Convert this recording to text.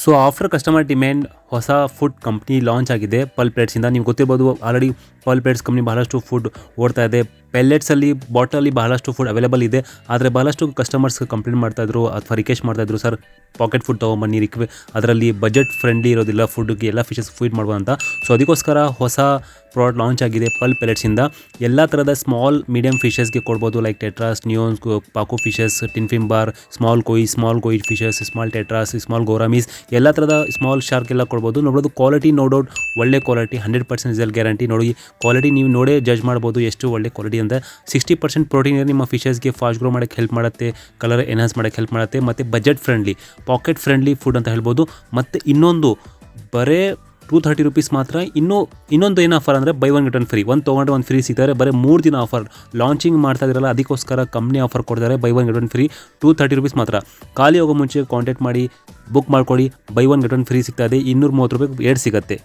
So after customer demand ಹೊಸ food company launch ಆಗಿದೆ. ಪಲ್ ಪ್ಲೇಟ್ಸಿಂದ ನೀವು ಗೊತ್ತಿರ್ಬೋದು ಆಲ್ರೆಡಿ ಪಲ್ ಪ್ಲೇಟ್ಸ್ ಕಂಪ್ನಿ ಬಹಳಷ್ಟು ಫುಡ್ ಓಡ್ತಾ ಇದೆ. ಪೆಲ್ಲೆಟ್ಸಲ್ಲಿ ಬಾಟಲಲ್ಲಿ ಬಹಳಷ್ಟು ಫುಡ್ ಅವೈಲೇಬಲ್ ಇದೆ. ಆದರೆ ಬಹಳಷ್ಟು ಕಸ್ಟಮರ್ಸ್ ಕಂಪ್ಲೇಂಟ್ ಮಾಡ್ತಾಯಿದ್ರು ಅಥವಾ ರಿಕ್ವೆಸ್ಟ್ ಮಾಡ್ತಾಯಿದ್ರು ಸರ್ ಪಾಕೆಟ್ ಫುಡ್ ತೊಗೊಂಬನ್ನಿ ರಿಕ್ವೆ ಅದರಲ್ಲಿ ಬಜೆಟ್ ಫ್ರೆಂಡ್ಲಿ ಇರೋದಿಲ್ಲ ಫುಡ್ಗೆ ಎಲ್ಲ ಫಿಶಸ್ ಫೀಡ್ ಅಂತ. ಸೊ ಅದಕ್ಕೋಸ್ಕರ ಹೊಸ ಪ್ರಾಡಕ್ಟ್ ಲಾಂಚ್ ಆಗಿದೆ ಪಲ್ ಪೆಲೆಟ್ಸಿಂದ ಎಲ್ಲ ಥರದ ಸ್ಮಾಲ್ ಮೀಡಿಯಮ್ ಫಿಶಸ್ಗೆ ಕೊಡ್ಬೋದು like tetras neons pacu fishes tinfoil barb small koi small koi fishes small tetras small gouramis ಎಲ್ಲ ಥರದ ಸ್ಮಾಲ್ ಶಾರ್ಕ್ ಎಲ್ಲ ಕೊಡ್ಬೋದು. ನೋಡ್ಬೋದು. ಕ್ವಾಲಿಟಿ ನೋ ಡೌಟ್ ಒಳ್ಳೆ quality hundred percent result guarantee ನೋಡಿ ಕ್ವಾಲಿಟಿ ನೀವು ನೋಡೇ ಜಜ್ ಮಾಡ್ಬೋದು ಎಷ್ಟು ಒಳ್ಳೆ ಕ್ವಾಲಿಟಿ ಅಂತ. ಸಿಕ್ಸ್ಟಿ ಪರ್ಸೆಂಟ್ ಪ್ರೋಟೀನ್ ನಿಮ್ಮ ಫಿಶಸ್ಗೆ ಫಾಸ್ಟ್ ಗ್ರೋ ಮಾಡೋಕ್ಕೆ ಹೆಲ್ಪ್ ಮಾಡುತ್ತೆ ಕಲರ್ ಎನ್ಹಾನ್ಸ್ ಮಾಡೋಕ್ಕೆ ಹೆಲ್ಪ್ ಮಾಡುತ್ತೆ, ಮತ್ತು budget friendly pocket friendly food ಅಂತ ಹೇಳ್ಬೋದು. ಮತ್ತು ಇನ್ನೊಂದು, ಬರೇ ಟೂ ಥರ್ಟಿ ರುಪೀಸ್ ಮಾತ್ರ. ಇನ್ನೂ ಇನ್ನೊಂದು ಏನು ಆಫರ್ ಅಂದರೆ buy one get one free ಒಂದು ತೊಗೊಂಡ್ರೆ ಒಂದು ಫ್ರೀ ಸಿಗ್ತಾರೆ ಬರೀ ಮೂರು ದಿನ ಆಫರ್ ಲಾಂಚಿಂಗ್ ಮಾಡ್ತಾ ಇದ್ರಲ್ಲ, ಅದಕ್ಕೋಸ್ಕರ ಕಂಪ್ನಿ ಆಫರ್ ಕೊಡ್ತಾರೆ buy one get one free two thirty rupees ಮಾತ್ರ. ಖಾಲಿ ಹೋಗೋ ಮುಂಚೆ ಕಾಂಟ್ಯಾಕ್ಟ್ ಮಾಡಿ ಬುಕ್ ಮಾಡ್ಕೊಳ್ಳಿ buy one get one free ಸಿಗ್ತಾ ಇದೆ. ಇನ್ನೂರು ಮೂವತ್ತು ರೂಪಾಯಿ ಎರಡು ಸಿಗುತ್ತೆ.